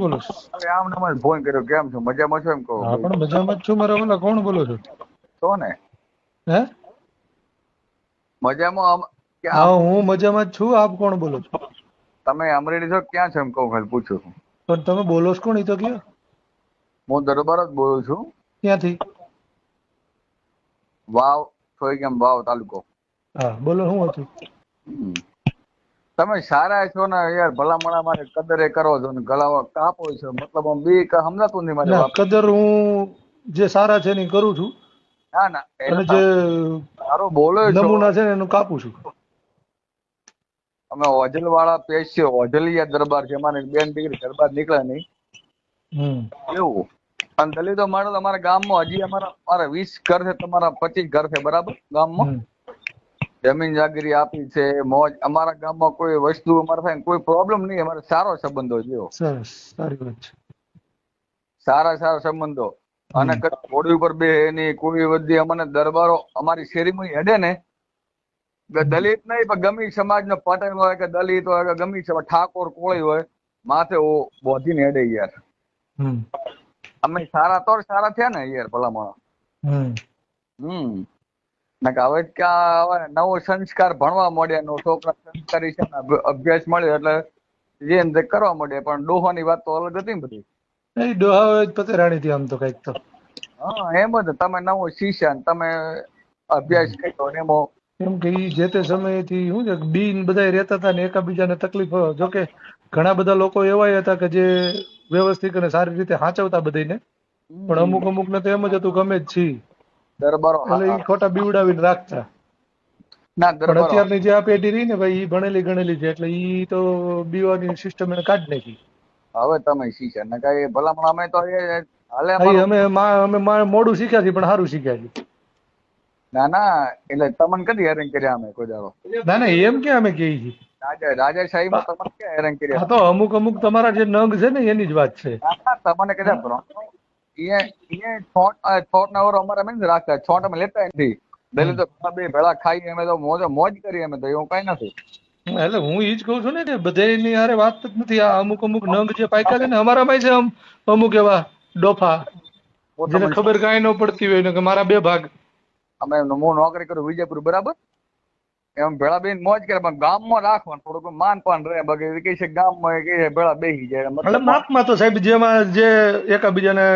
બોલો છો? અરે આમ ને ફોન કર્યો. કેમ છો? મજામાં છો એમ કહો? હા પણ મજામાં જ છું. મારા ઓલા કોણ બોલો છો? તો ને? હે? મજામાં આમ- હા હું મજામાં જ છું. આપ કોણ બોલો છો? તમે અમરેલી છો? ક્યાં છો એમ કહું ખાલી પૂછું. છું પણ તમે બોલો છો કોણ એ તો કયો? હું દરબાર જ બોલું છું. ક્યાંથી? વાવ સોયગામ વાવ તાલુકો. હા બોલો શું હતું. તમે સારા છો ને યાર ભલામણા મારે કદરે કરો છો ને ગળાવા કાપો છો. મતલબ આમ બી સમજાતું નહીં મારે કદર હું જે સારા છે એની કરું છું. ના ના અને જે સારો. બોલો છો. નમૂના છે ને એનું કાપું છું. અમે ઓજલ વાળા પેશિયો ઓજલિયા દરબાર છે અમારે બેન દીકરી દરબાર નીકળે નહીં. એવું. અને દલિતો માણસ અમારા ગામમાં હજી અમારા અમારા વીસ ઘર છે તમારા પચીસ ઘર છે બરાબર? ગામમાં. જમીન જાગીરી આપી છે મોજ અમારા ગામમાં કોઈ વસ્તુ અમારા થાય કોઈ પ્રોબ્લેમ નહીં અમારે સારો સંબંધો જેવો સરસ સારી વાત છે. સારા સારા સંબંધો. અને ઘોડી ઉપર બે એની કોઈ બધી અમને દરબારો અમારી શેરીમાં હેડે ને દલિત નહીં પણ ગમી સમાજનો પટેલ હોય કે દલિત હોય કે ગમી સમાજ ઠાકોર કોળી હોય માથે ઓ બોધીને હેડે યાર. હમ. અમે સારા તો સારા થયા ને યાર ભલામણ. હમ. હવે ક્યાં નવો સંસ્કાર ભણવા મળ્યા નો છોકરા સંસ્કારી છે અભ્યાસ મળ્યો એટલે જે ને કરવા મળ્યા પણ ડોહાની વાત તો અલગ હતી ને બધી. એ ડોહા પતરાણી થી આમ તો કંઈક તો. હા એમ જ તમે નવો શિષ્ય તમે અભ્યાસ કર્યો ને એમાં. કેમ કે ઈ જે તે સમયેથી શું છે બીન બધા રહેતા હતા ને એકાબીજાને તકલીફ જોકે ઘણા બધા લોકો એવા હતા કે જે વ્યવસ્થિત અને સારી રીતે સાચવતા બધાને પણ અમુક અમુક ને તો એમ જ હતું ગમે જ છીએ દરબારો એટલે એ ખોટા બીવડાવીને રાખતા. ના દરબારો અત્યારની જે આ પેઢી રહી ને ભાઈ એ ભણેલી ગણેલી છે એટલે ઈ તો બીવાની સિસ્ટમ એને કાઢ નાખી. હવે તમે શીખ્યા ને કઈ ભલામણ અમે તો એ હાલે અમે અમે મોડું શીખ્યા છીએ પણ સારું શીખ્યા છીએ. ના ના એટલે તમને કદી હેરાન કર્યા અમે કોઈ દાડો? ના ના એમ કે અમે કહી છીએ? રાજા રાજાશાહીમાં તમને ક્યાં હેરાન કર્યા? તો અમુક અમુક તમારા જે નંગ છે ને એની જ વાત છે. તમને કદાચ એ એ આ ના ઓર અમારે અમે રાખતા છોટ અમે લેતા નથી. દલિત તો બે ભેળા ખાઈ અમે તો મોજ મોજ કરી અમે તો એવું કઈ નથી. એટલે હું ઈ જ કહું છું ને કે બધાની હારે વાત જ નથી. આ અમુક અમુક નંગ જે પાક્યા છે ને અમારામાં છે અમુક એવા ડોફા જેને ખબર કાંઈ ન પડતી હોય કે મારા બે ભાગ. અમે હું નોકરી કરું વિજયપુર બરાબર? એમ ભેળા બેન મોજ કરે પણ ગામમાં રાખવાનું થોડુંક માન પાન રહે. બાકી કહી છે ગામમાં છે ભેળા બેસી જાય. એટલે મતલબ માપમાં તો સાહેબ જેમાં જે એકબીજાને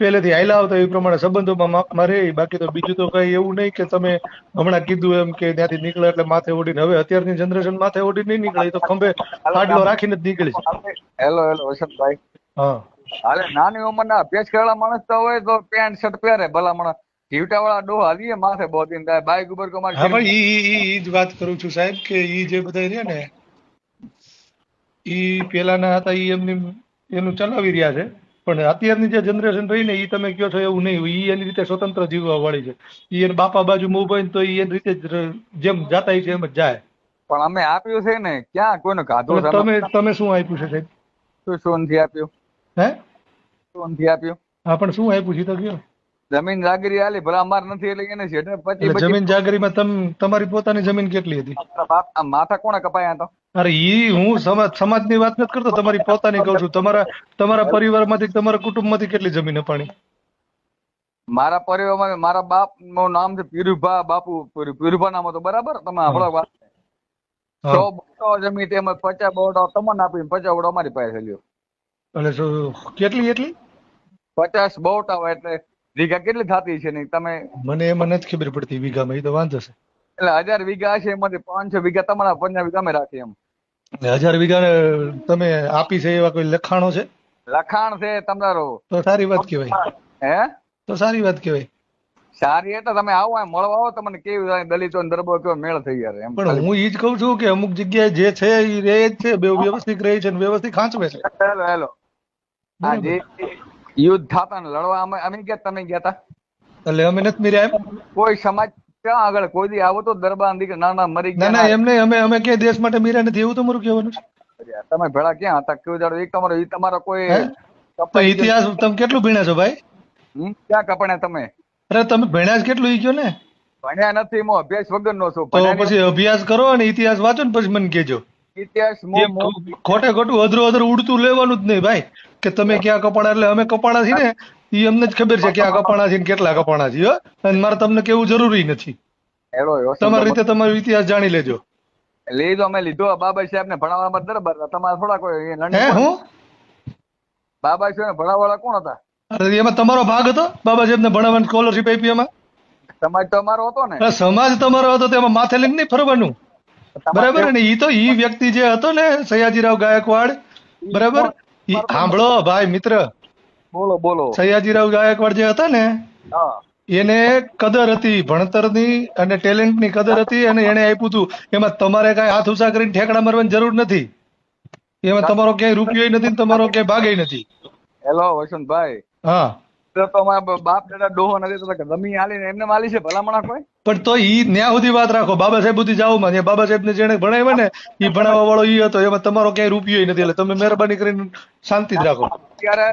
પહેલેથી હાલ્યા આવતા એ પ્રમાણે સંબંધોમાં માપમાં રહે. બાકી તો બીજું તો કઈ એવું નહીં કે તમે હમણાં કીધું એમ કે ત્યાંથી નીકળે એટલે માથે ઓઢીને. હવે અત્યારની જનરેશન માથે ઓઢીને નહીં નીકળે. તો ખંભે ફાડલો રાખીને જ નીકળે છે. Hello hello Vasantbhai. હા. હાલે નાની ઉંમરના અભ્યાસ કરેલા માણસ તો હોય તો પેન્ટ શર્ટ પહેરે ભલામણ. જીવટા વાળા ડોહ હાલીએ માથે બોધીન થાય. બાઈક ઉપર કમાર હા ભાઈ ઈ ઈ જ વાત કરું છું સાહેબ કે ઈ જે બધા રહ્યા ને ઈ પેલાના હતા ઈ એમની એનું ચલાવી રહ્યા છે. પણ અત્યારની જે જનરેશન રહી ને ઈ તમે કયો છો એવું નહીં ઈ એની રીતે સ્વતંત્ર જીવવા વાળી છે. ઈ એને બાપા બાજુ મોબાઈલ હોય તો ઈ એની રીતે જેમ જાતા છે એમ જ જાય. પણ અમે આપ્યું છે ને ક્યાં? કોઈને ખાધું એટલે તમે તમે શું આપ્યું છે સાહેબ? શું સોનથી નથી આપ્યું? હે? સોનથી નથી આપ્યું? હા પણ શું આપ્યું છે તો કયો? જમીન જાગીરી આલી ભલા અમાર નથી એટલે એને છે પછી જમીન જાગીરીમાં તમ તમારી પોતાની જમીન કેટલી હતી? માથા કોણે કપાયા તો? અરે ઈ હું સમાજ સમાજની વાત નથી કરતો તમારી પોતાની કહું છું. તમારા તમારા પરિવારમાંથી તમારા કુટુંબમાંથી કેટલી જમીન અપાણી? મારા પરિવારમાં મારા બાપનું નામ છે પીરુભા બાપુ પીરુભા નામ હતો બરાબર? તમે આપણો વાત. સો બોટો જમીન તેમાં પચાસ બોટો તમને આપીને પચાસ બોટો અમારી પાસે લ્યો. એટલે કેટલી એટલી? પચાસ બોટા હોય એટલે વીઘા કેટલી થતી છે ને? તમે મને એમાં નથી ખબર પડતી વીઘામાં એ તો વાંધો છે. એટલે હજાર વીઘા હશે એમાંથી પાંચસો વીઘા તમારા પંજા વીઘા અમે રાખીએ એમ. હજાર વીઘા તમે આપી છે એવા કોઈ લખાણો છે? લખાણ છે તમારો. તો સારી વાત કહેવાય. હે? તો સારી વાત કહેવાય. સારી એટલે તમે આવો એમ મળવા આવો તમને કેવી દલિતો ને દરબાર કેવો મેળ થઈ યાર એમ. પણ હું ઈ જ કહું છું કે અમુક જગ્યાએ જે છે એ રહે જ છે બે વ્યવસ્થિત રહે છે વ્યવસ્થિત ખાંચવે છે. Hello hello. હા જે યુદ્ધ થતા ને લડવા અમે અમે ગયા તમે ગયા તા? એટલે અમે નથી mirયા એમ? કોઈ સમાજ ક્યાં આગળ? કોઈ દી આવો તો દરબાર દીકરા ના ના મરી ગયા ના એમ નહીં. અમે અમે કે દેશ માટે mirયા નથી. એવું તમારું કહેવાનું છે? તમે ભેળા ક્યાં હતા? કેવું જાડો? એ તમારો એ તમારો કોઈ ઇતિહાસ તમે કેટલું ભણ્યા છો ભાઈ? હમ? ક્યાં કપડ્યા તમે? અરે તમે ભણ્યા જ કેટલું ઈ કયો ને? ભણ્યા નથી હું અભ્યાસ વગર નો છું. તો પછી અભ્યાસ કરો અને ઇતિહાસ વાંચો ને પછી મને કેજો ઇતિહાસ મો- મો- ખોટે ખોટું અધરું અધરું ઉડતું લેવાનું જ નહીં ભાઈ. કે તમે ક્યાં કપાણા એટલે અમે કપાણા છીએ ને એ અમને જ ખબર છે ક્યાં કપાણા છીએ કેટલા કપાણા છીએ અને મારે તમને કેવું જરૂરી નથી. તમારી રીતે તમારો ઇતિહાસ જાણી લેજો. લીધો અમે લીધો બાબા સાહેબ ને ભણાવવામાં બરાબર. તમારે થોડા કોઈ હું બાબા સાહેબ ને ભણાવવાળા કોણ હતા? અરે એમાં તમારો ભાગ હતો? બાબા સાહેબને ભણાવવાની સ્કોલરશીપ આપી એમાં? સમાજ તો અમારો હતો ને. સમાજ તમારો હતો તેમાં માથે લઈને નહીં ફરવાનું. બરાબર? ને એ તો ઈ વ્યક્તિ જે હતો ને સયાજીરાવ ગાયકવાડ બરાબર? સાંભળો ભાઈ મિત્ર. બોલો બોલો. સયાજીરાવ ગાયકવાડ જે હતા ને એને કદર હતી ભણતરની અને ટેલેન્ટની કદર હતી અને એને આપ્યું હતું એમાં તમારે કાંઈ હાથ ઉંચા કરીને ઠેકડા મારવાની જરૂર નથી. એમાં તમારો ક્યાંય રૂપિયો નથી તમારો ક્યાંય ભાગે નથી. હેલો વસંતભાઈ. હા. તો તો અમારા બાપ દાદા ડોહો નથી તો કે ગમી હાલીને એમને માલી છે ભલામણા કોઈ? પણ તો ઈ ન્યા સુધી વાત રાખો બાબા સાહેબ સુધી જાવમાં બાબા સાહેબ ને જેને ભણાવ્યા ને ઈ ભણાવવા વાળો ઈ હતો એમાં તમારો ક્યાંય રૂપિયો નથી એટલે તમે મહેરબાની કરીને શાંતિ જ રાખો. અત્યારે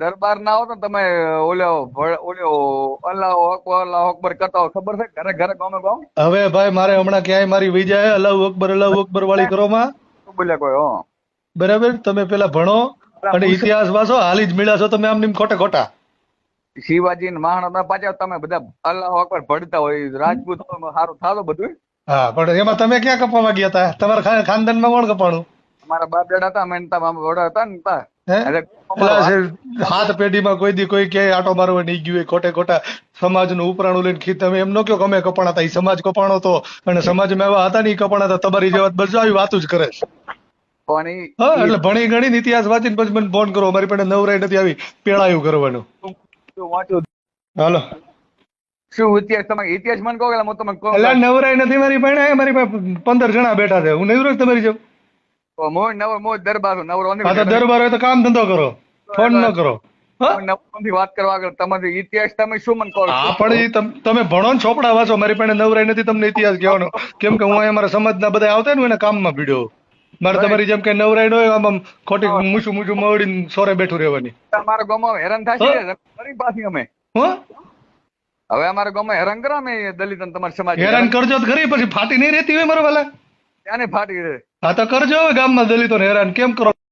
દરબાર ના હો તો તમે ઓલ્યો ઓલ્યો અલ્લાહ અકબર અલ્લાહ અકબર કરતા હો ખબર છે? ઘરે ઘરે ગામે ગામ? હવે ભાઈ મારે હમણાં ક્યાંય મારી વિજય જાય અલ્લાહ અકબર અલ્લાહ અકબર વાળી કરો માં બોલ્યા કોઈ હો. બરાબર તમે પેલા ભણો અને ઇતિહાસ વાંચો હાલી જ મળ્યા છો તમે આમ નિમ ખોટે ખોટા? શિવાજી ને મહારાણા પાછા તમે બધા અલ્લાહ અકબર ભણતા હોય રાજપૂત સારું થાતો બધું હા પણ એમાં તમે ક્યાં કપાવા ગયા હતા તમારા ખાનદાનમાં કોણ કપાણું મારા બાપ દાદા હતા અમે તા મામા વડા હતા ને તા. છે હાથ પેઢીમાં કોઈ દી કોઈ ક્યાંય આટો મારવા નહીં ગયું ખોટે ખોટા સમાજનું ઉપરાણું લઈને ખી તમે એમ ન કહો કે અમે કપાણા હતા ઈ સમાજ કપાણો હતો. અને સમાજમાં એવા હતા ને એ કપાણા હતા તમારી જેવા આવી વાતું જ કરે છે. ઈ- હા એટલે ભણી ગણી ઇતિહાસ વાંચીને પછી મને ફોન કરો. મારી પાસે નવરાઈ નથી આવી. પેળાયું કરવાનું. હાલો. શું ઇતિહાસ? તમે ઇતિહાસ મને કહો કે હું તમને કહું. એટલે નવરાઈ નથી મારી પાસે મારી પાસે પંદર જણા બેઠા છે. હું નવરો તમારી જેમ તો નવો મોય દરબાર નવરો તો દરબાર હોય તો કામ ધંધો કરો. ફોન ન કરો. હા? વાત કરવા આગળ. તમારે ઇતિહાસ તમે શું મને કહો હા પણ તમે ભણો ને છોપડા વાંચો. મારી પાસે નવરાઈ નથી તમને ઇતિહાસ કહેવાનો. કેમ કે હું અહીંયા મારા સમાજના બધા આવતા ને એના કામમાં ભીડ્યો મારે તમારી જેમ કે નવરાઈ નો આમ આમ ખોટી મૂછું મૂછું મવડીને સોરે બેઠું રહેવાની. અમારા ગામમાં હેરાન થાય ફરી પાછી અમે. હવે અમારા ગામમાં હેરાન કરો અમે દલિત તમારે સમાજ હેરાન કરજો તો ખરી પછી ફાટી નહીં રહેતી હોય મારા વાલા? ત્યાંને ફાટી રહે? હા તો કરજો ગામમાં દલિતોને હેરાન કેમ કરો?